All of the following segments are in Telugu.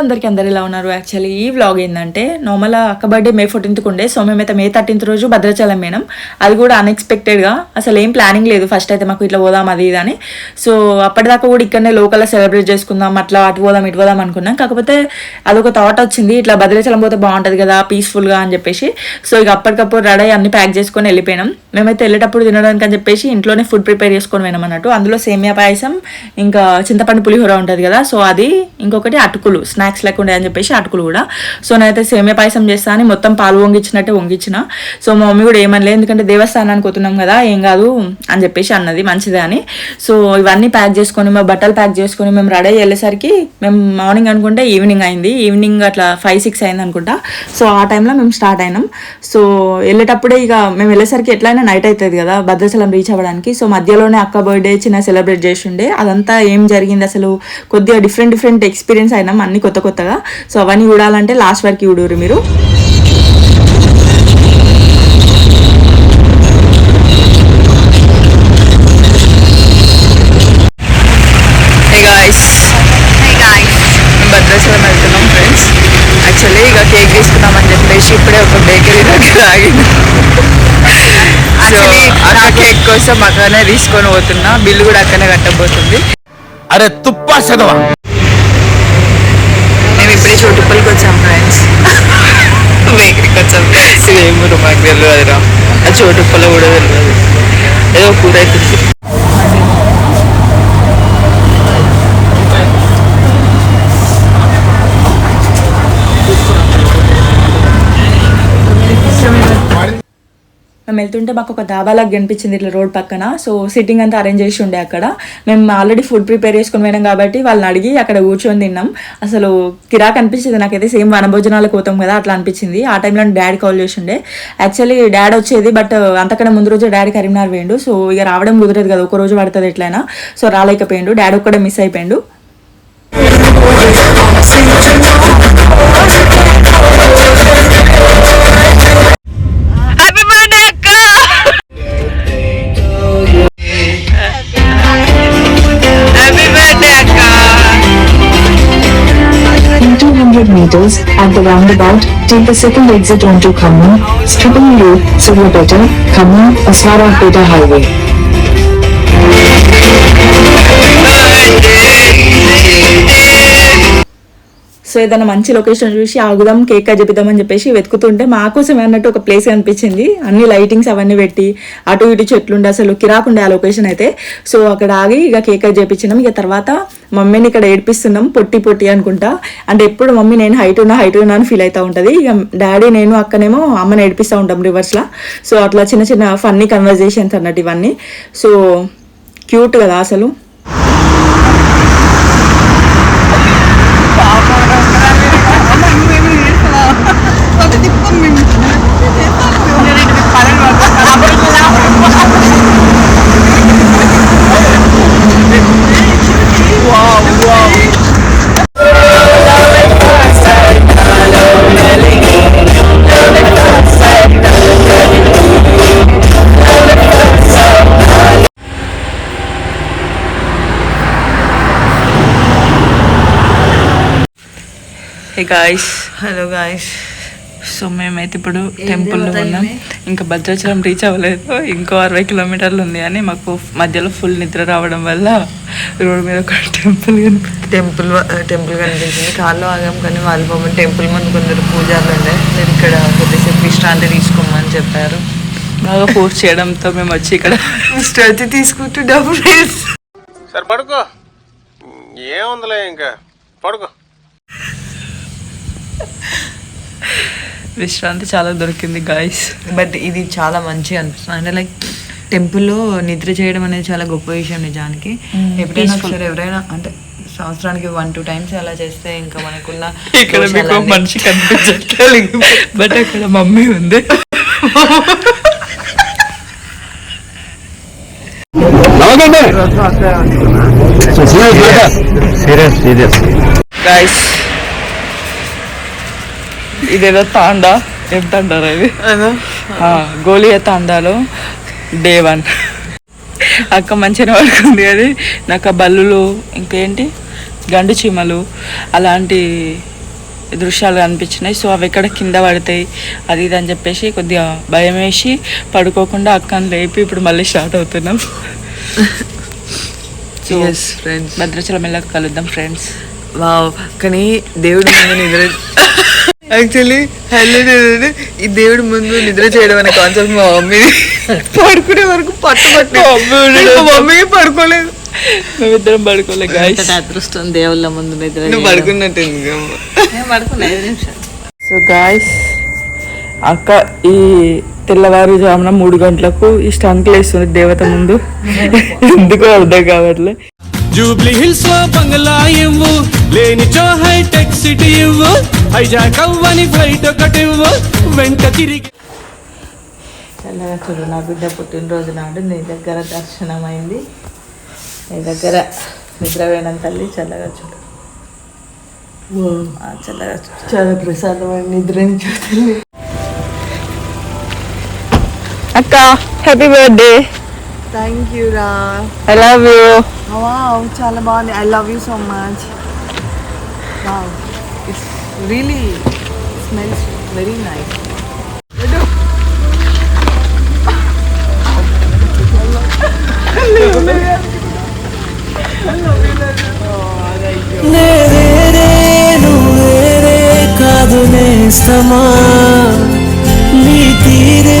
అందరికీ అందరు ఎలా ఉన్నారు? యాక్చువల్లీ ఈ వ్లాగ్ ఏంటంటే నార్మల్ అక్క బర్త్డే మే ఫోర్టీన్త్ ఉండే సో మేమైతే మే థర్టీన్త్ రోజు భద్రాచలం పోయినాం. అది కూడా అన్ఎక్స్పెక్టెడ్గా అసలు ఏం ప్లానింగ్ లేదు. ఫస్ట్ అయితే మాకు ఇట్లా పోదాం అది ఇది అని. సో అప్పటిదాకా కూడా ఇక్కడనే లోకల్ సెలబ్రేట్ చేసుకుందాం అట్లా అటు పోదాం ఇటు పోదాం అనుకున్నాం. కాకపోతే అదొక థాట్ వచ్చింది. ఇట్లా భద్రాచలం పోతే బాగుంటుంది కదా పీస్ఫుల్గా అని చెప్పేసి. సో ఇక అప్పటికప్పుడు రెడీ అన్ని ప్యాక్ చేసుకొని వెళ్ళిపోయినాం. మేమైతే వెళ్ళేటప్పుడు తినడానికి అని చెప్పేసి ఇంట్లోనే ఫుడ్ ప్రిపేర్ చేసుకొని పోయినాం అన్నట్టు. అందులో సేమియా పాయసం ఇంకా చింతపండు పులిహోర ఉంటుంది కదా సో అది ఇంకొకటి అటుకులు స్నాక్స్ లేకుండా అని చెప్పేసి అటుకులు కూడా. సో నేనైతే సేమే పాయసం చేస్తా అని మొత్తం పాలు వంగిచ్చినట్టే వంగించిన. సో మా మమ్మీ కూడా ఏమనలేదు ఎందుకంటే దేవస్థానానికి పోతున్నాం కదా ఏం కాదు అని చెప్పేసి అన్నది మంచిదే అని. సో ఇవన్నీ ప్యాక్ చేసుకొని మా బట్టలు ప్యాక్ చేసుకొని మేము రెడీ అయ్యి వెళ్ళేసరికి మేము మార్నింగ్ అనుకుంటే ఈవినింగ్ అయింది. ఈవినింగ్ అట్లా ఫైవ్ సిక్స్ అయింది అనుకుంటా. సో ఆ టైంలో మేము స్టార్ట్ అయినాం. సో వెళ్ళేటప్పుడే ఇక మేము వెళ్ళేసరికి ఎట్లయినా నైట్ అవుతుంది కదా భద్రాచలం రీచ్ అవ్వడానికి. సో మధ్యలోనే అక్క బర్త్డే చిన్న సెలబ్రేట్ చేసిండే. అదంతా ఏం జరిగింది అసలు? కొద్దిగా డిఫరెంట్ డిఫరెంట్ ఎక్స్పీరియన్స్ అయినాం. అన్ని కొత్త కొత్తగా. సో అవన్నీ చూడాలంటే లాస్ట్ వరకు చూడరు మీరు. హే గాయస్ మేము భద్రాచలం వెళ్తున్నాం ఫ్రెండ్స్ యాక్చువల్లీ ఇక కేక్ తీసుకుందామని చెప్పేసి ఇప్పుడే ఒక బేకరీ దగ్గర ఆగింది. సో అక్క కేక్ కోసం అక్కడనే తీసుకొని పోతున్నా. బిల్లు కూడా అక్కడనే కట్టబోతుంది. అరే తుప్పా చదవా? చోటుపల్లికి వచ్చాం ఫ్రెండ్స్ బేకరీకి వచ్చాం ఏమో మాకు తెలియదురా ఆ చోటుప్పల కూడా తెలియదు ఏదో కూర అవుతుంది మేము వెళ్తుంటే మాకు ఒక దాబాలాగా కనిపించింది ఇట్లా రోడ్ పక్కన. సో సిట్టింగ్ అంతా అరేంజ్ చేసి ఉండే అక్కడ. మేము ఆల్రెడీ ఫుడ్ ప్రిపేర్ చేసుకుని పోయినాం కాబట్టి వాళ్ళని అడిగి అక్కడ కూర్చొని తిన్నాం. అసలు కిరాక్ అనిపించింది. నాకైతే సేమ్ వనభోజనాలకు పోతాం కదా అట్లా అనిపించింది. ఆ టైంలో డాడీ కాల్ చేసి ఉండే. యాక్చువల్లీ డాడీ వచ్చేది బట్ అంతకన్నా ముందు రోజు డాడీ కరీంనగర్ పోయిండు. సో ఇక రావడం కుదరదు కదా ఒక రోజు పడుతుంది ఎట్లయినా. సో రాలేకపోయిండు. డాడీ ఒక్కడే మిస్ అయిపోయిండు. The roundabout, take the second exit onto Khammam, Stripling Road, Suryapeta, Khammam, Aswarapeta Highway. ఏదైనా మంచి లొకేషన్ చూసి ఆగుదాం కేక్ కట్ చెప్పేసి వెతుకుతుంటే మా కోసం అన్నట్టు ఒక ప్లేస్ కనిపించింది అన్ని లైటింగ్స్ అవన్నీ పెట్టి అటు ఇటు చెట్లుండే అసలు కిరాకుండే ఆ లొకేషన్ అయితే. సో అక్కడ ఆగి ఇక కేక్ కట్ చేపించినాం. ఇక తర్వాత మమ్మీని ఇక్కడ ఏడిపిస్తున్నాం పొట్టి పొట్టి అనుకుంటా. అంటే ఎప్పుడు మమ్మీ నేను హైట్ ఉన్నా హైట్ ఉన్నా అని ఫీల్ అవుతూ ఉంటుంది. ఇక డాడీ నేను అక్కనేమో అమ్మని ఏడిపిస్తూ ఉంటాం రివర్స్లో సో అట్లా చిన్న చిన్న ఫన్నీ కన్వర్జేషన్స్ అన్నట్టు ఇవన్నీ. సో క్యూట్ కదా అసలు. Hey guys hello guys so మేమైతే ఇప్పుడు టెంపుల్లో ఉన్నాం. ఇంకా భద్రాచలం రీచ్ అవ్వలేదు. ఇంకో అరవై కిలోమీటర్లు ఉంది అని మాకు మధ్యలో ఫుల్ నిద్ర రావడం వల్ల రోడ్ మీద ఒక టెంపుల్ కనిపి టెంపుల్ టెంపుల్ కనిపించింది. కాళ్ళు ఆగాం కానీ వాళ్ళు పాపం టెంపుల్ ముందు కొందరు పూజారులు ఉండే నేను ఇక్కడ కొద్దిసేపు విశ్రాంతి తీసుకోమని చెప్పారు. బాగా ఫోర్స్ చేయడంతో మేము వచ్చి ఇక్కడ విశ్రాంతి తీసుకుంటూ డబ్బులు సరే పడుకో. ఏముందిలే ఇంకా? పడుకో. విశ్రాంతి చాలా దొరికింది గాయస్ బట్ ఇది చాలా మంచి అనిపిస్తుంది. అంటే లైక్ టెంపుల్లో నిద్ర చేయడం అనేది చాలా గొప్ప విషయం నిజానికి. ఎప్పుడైనా ఒకసారి ఎవరైనా అంటే సంవత్సరానికి వన్ టూ టైమ్స్ అలా చేస్తే ఇంకా మనకున్న ఇక్కడ మీకు మనిషి కనిపించట్లేదు. బట్ అక్కడ మమ్మీ ఉంది. సీరియస్ సీరియస్ గాయస్ ఇదేదో తాండా ఎంత అంటారు ఇది? ఆ, గోలియా తాండాలో డే వన్. అక్క మంచిగా పడుకుంది అది. నాకు ఆ బల్లులు ఇంకేంటి? గండు చీమలు అలాంటి దృశ్యాలు కనిపించినాయి. సో అవి ఎక్కడ కింద పడతాయి అది ఇది అని చెప్పేసి కొద్దిగా భయం వేసి పడుకోకుండా అక్కని లేపి ఇప్పుడు మళ్ళీ స్టార్ట్ అవుతున్నాం. ఫ్రెండ్స్ భద్రాచలం వెళ్ళాక కలుద్దాం ఫ్రెండ్స్ వావ్ కానీ దేవుడి నిద్ర యాక్చువల్లీ హైలైట్ ఏంటంటే ఈ దేవుడి ముందు నిద్ర చేయడం అనే కాన్సెప్ట్ మా మమ్మీ పడుకునే వరకు పట్టు పట్టు. మమ్మీ పడుకోలేదు. మేమిద్దరం పడుకోలే గాయస్ అంతటి అదృష్టం దేవుళ్ళ ముందు నిద్ర నువ్వు పడుకున్నట్టు సో గాయస్ అక్క ఈ తెల్లవారుజామున మూడు గంటలకు ఈ స్టంక్లు వేస్తుంది దేవత ముందు. ఎందుకో అర్థం కావట్లే. జూబ్లీ హిల్స్లో బంగ్లా ఇవ్వు. లేనిచో హైటెక్ సిటీ ఇవ్వు. హైజాక్ అవ్వని ఫ్లైట్ ఒకటి ఇవ్వు. వెంట తిరిగి చల్లగా చూడు నా బిడ్డ పుట్టినరోజు నాడు నీ దగ్గర దర్శనం అయింది నీ దగ్గర నిద్రపోయిన తల్లి చల్లగా చూడు. ఆ, చల్లగా చూడు. చాలా ప్రశాంతమైన నిద్ర అక్క హ్యాపీ బర్త్డే థ్యాంక్ యూ రా ఐ లవ్ యూ వావ్ చాలా బాగుంది I love you so much wow it's really smells very nice కాదు నేస్తమా నీ తీరే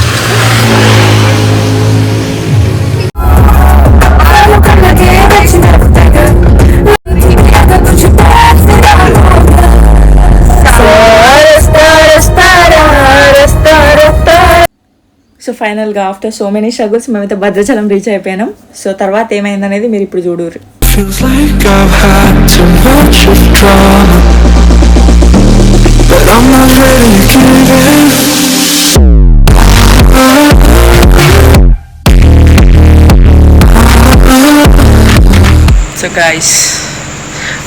సో ఫైనల్గా ఆఫ్టర్ సో మెనీ స్ట్రగుల్స్ మేమైతే భద్రాచలం రీచ్ అయిపోయినాం. సో తర్వాత ఏమైందనేది మీరు ఇప్పుడు చూడరు so guys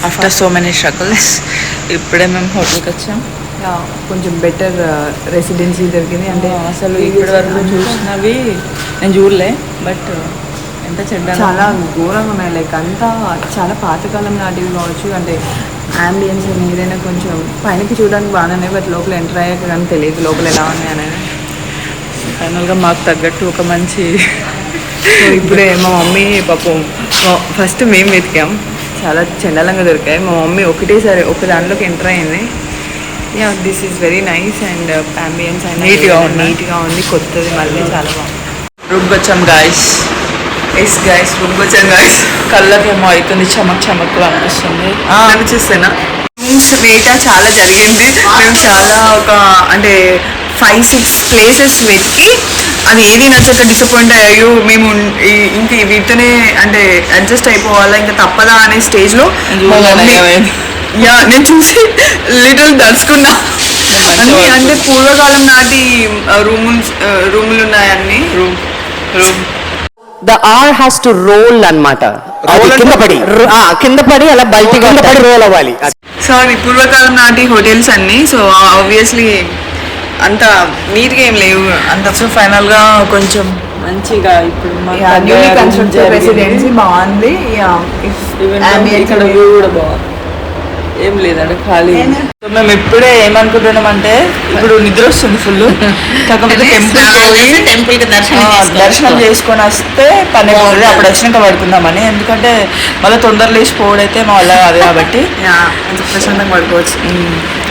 after so many struggles ఇప్పుడే మేము హోటల్కి వచ్చాం. కొంచెం బెటర్ రెసిడెన్సీ దొరికింది. అంటే అసలు ఇప్పటి వరకు చూసినవి నేను చూడలే బట్ ఎంత చెడ్డ చాలా ఘోరంగా ఉన్నాయి. లైక్ అంతా చాలా పాతకాలం నాటివి కావచ్చు. అంటే అంబియన్స్ ఏదైనా కొంచెం పైనకి చూడడానికి బాగానే ఉన్నాయి బట్ లోపల ఎంటర్ అయ్యాక కానీ తెలియదు లోపల ఎలా ఉన్నాయి అనేది. ఫైనల్గా మాకు తగ్గట్టు ఒక మంచి ఇప్పుడే మా మమ్మీ పాపం ఫస్ట్ మేము వెతికాం. చాలా చండాలంగా దొరికాయి. మా మమ్మీ ఒకటేసారి ఒక దాంట్లోకి ఎంటర్ అయింది. Yeah this is very nice and ambience and Neat గా ఉంది. నీట్గా ఉంది. కొత్తది మళ్ళీ చాలా బాగుంది. రూమ్కి వచ్చాం గాయస్ ఎస్ గైస్ రూమ్కి వచ్చాను గైస్ కళ్ళకేమో అవుతుంది చమక్ చమక్లు అనిపిస్తుంది. అనిపిస్తున్నా రూమ్స్ వేట చాలా జరిగింది. మేము చాలా ఒక అంటే ఫైవ్ సిక్స్ ప్లేసెస్ వెతికి అది ఏది నచ్చక డిసప్పాయింట్ అయ్యో మేము ఇంకా వీటితోనే అంటే అడ్జస్ట్ అయిపోవాలా ఇంకా తప్పదా అనే స్టేజ్లో యా నేను చూసి లిటిల్ దర్చుకున్నా అన్ని అంటే పూర్వకాలం నాటి రూములు రూములు ఉన్నాయి అన్ని. Room room. The R has to roll అన్నమాట. అది కింద పడి. ఆ, కింద పడి అలా బయటికి కింద పడి రోల్ అవ్వాలి. సో అది పూర్వకాలం నాటి హోటల్స్ అన్ని. సో ఆబ్వియస్లీ అంత నీట్గా ఏం లేవు. అంత సో ఫైనల్గా కొంచెం మంచిగా ఇప్పుడు న్యూలీ కన్స్ట్రక్టెడ్. రెసిడెన్సీ బాగుంది. ఇక్కడ వ్యూ కూడా బాగుంది. ఏం లేదండి ఖాళీ సో మేము ఇప్పుడే ఏమనుకుంటున్నాం అంటే ఇప్పుడు నిద్ర వస్తుంది ఫుల్ కాకపోతే టెంపుల్ టెంపుల్కి దర్శనం. దర్శనం చేసుకొని వస్తే పని అయిపోతుంది అప్పుడు వచ్చినాక పడుకుందామని. ఎందుకంటే మళ్ళీ తొందర లేచిపోవడం అయితే మా వల్ల కాదు కాబట్టి. ప్రశాంతంగా పడుకోవచ్చు.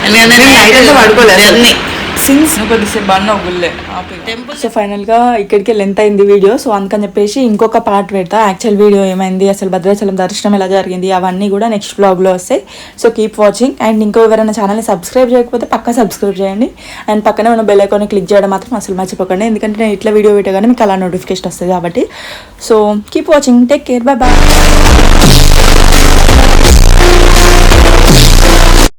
ఎందుకంటే పడుకోలేదు. సిన్స్ ఒక డిసెంబర్ సో ఫైనల్గా ఇక్కడికి లెంత్ అయింది వీడియో సో అందుకని చెప్పేసి ఇంకొక పార్ట్ పెడతా. యాక్చువల్ వీడియో ఏమైంది? అసలు భద్రాచలం దర్శనం ఎలా జరిగింది? అవన్నీ కూడా నెక్స్ట్ బ్లాగ్లో వస్తాయి. సో కీప్ వాచింగ్ అండ్ ఇంకో ఎవరైనా ఛానల్ని సబ్స్క్రైబ్ చేయకపోతే పక్క సబ్స్క్రైబ్ చేయండి. అండ్ పక్కనే ఉన్న బెల్ ఐకాన్ క్లిక్ చేయడం మాత్రం అసలు మర్చిపోకండి. ఎందుకంటే నేను ఇట్లా వీడియో పెట్టగానే మీకు అలా నోటిఫికేషన్ వస్తుంది కాబట్టి. So keep watching take care bye bye